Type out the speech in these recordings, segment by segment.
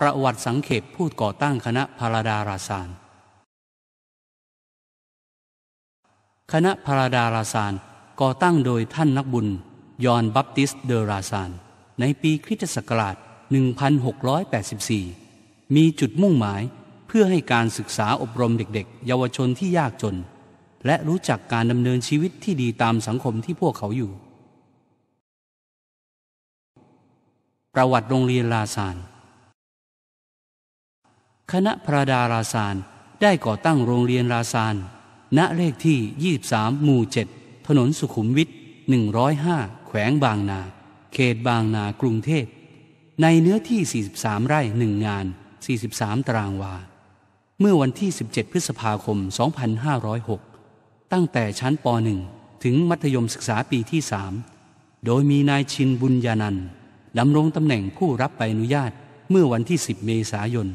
ประวัติสังเขปผู้ก่อตั้งคณะพาราดาราซาน คณะพาราดาราซานก่อตั้งโดยท่านนักบุญ ยอนบัพติสเดอราซาน ในปีคริสตศักราช 1684 มีจุดมุ่งหมายเพื่อให้การศึกษาอบรมเด็กๆ เยาวชนที่ยากจน และรู้จักการดำเนินชีวิตที่ดีตามสังคมที่พวกเขาอยู่ ประวัติโรงเรียนลาซาน คณะพระดาราซานได้ก่อตั้งโรงเรียนลาซานณเลขที่ 23 หมู่ 7 ถนนสุขุมวิท 105 แขวงบางนา เขตบางนากรุงเทพ ในเนื้อที่ 43 ไร่หนึ่งงาน 43 ตารางวา เมื่อวันที่ 17 พฤษภาคม 2506 ตั้งแต่ชั้นป .1 ถึงมัธยมศึกษาปีที่ 3 โดยมีนายชินบุญญานันดำรงตำแหน่งผู้รับใบอนุญาตเมื่อวันที่ 10 เมษายน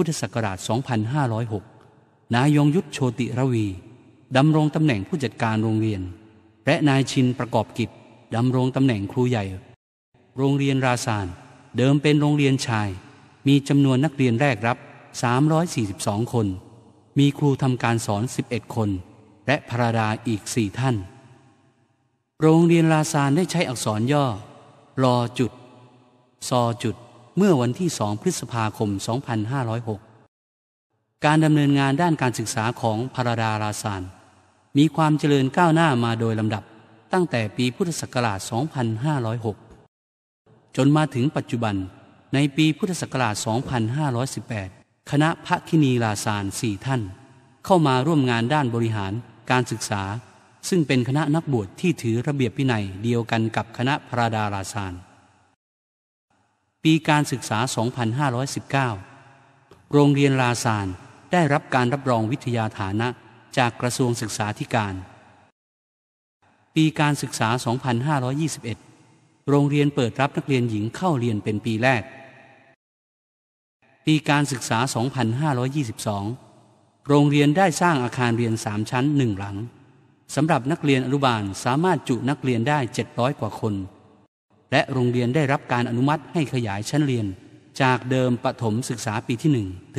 พุทธศักราช 2506 นายยงยุทธโชติระวี ดำรงตำแหน่งผู้จัดการโรงเรียน และนายชินประกอบกิจ ดำรงตำแหน่งครูใหญ่ โรงเรียนราซาน เดิมเป็นโรงเรียนชาย มีจำนวนนักเรียนแรกรับ 342 คน มีครูทำการสอน 11 คน และพระดาอีก 4 ท่าน โรงเรียนราซานได้ใช้อักษรย่อ รอจุด ซอจุด เมื่อวันที่ 2 พฤษภาคม 2506 การดำเนินงานด้านการศึกษาของพระดาราซานมีความเจริญก้าวหน้ามาโดยลำดับตั้งแต่ปีพุทธศักราช 2506 จนมาถึงปัจจุบันในปีพุทธศักราช 2518 คณะพระคินีราซานสี่ท่าน เข้ามาร่วมงานด้านบริหารการศึกษา ซึ่งเป็นคณะนักบวชที่ถือระเบียบวินัยเดียวกันกับคณะพระดาราซาน ปีการศึกษา 2519 โรงเรียนลาซานได้รับการรับรองวิทยาฐานะจากกระทรวงศึกษาธิการ ปีการศึกษา 2521 โรงเรียนเปิดรับนักเรียนหญิงเข้าเรียนเป็นปีแรก ปีการศึกษา 2522 โรงเรียนได้สร้างอาคารเรียนสามชั้นหนึ่งหลังสำหรับนักเรียนอนุบาลสามารถจุนักเรียนได้ 700 กว่าคน และโรงเรียนได้รับการอนุมัติให้ขยายชั้นเรียน จากเดิมประถมศึกษาปีที่หนึ่งถึง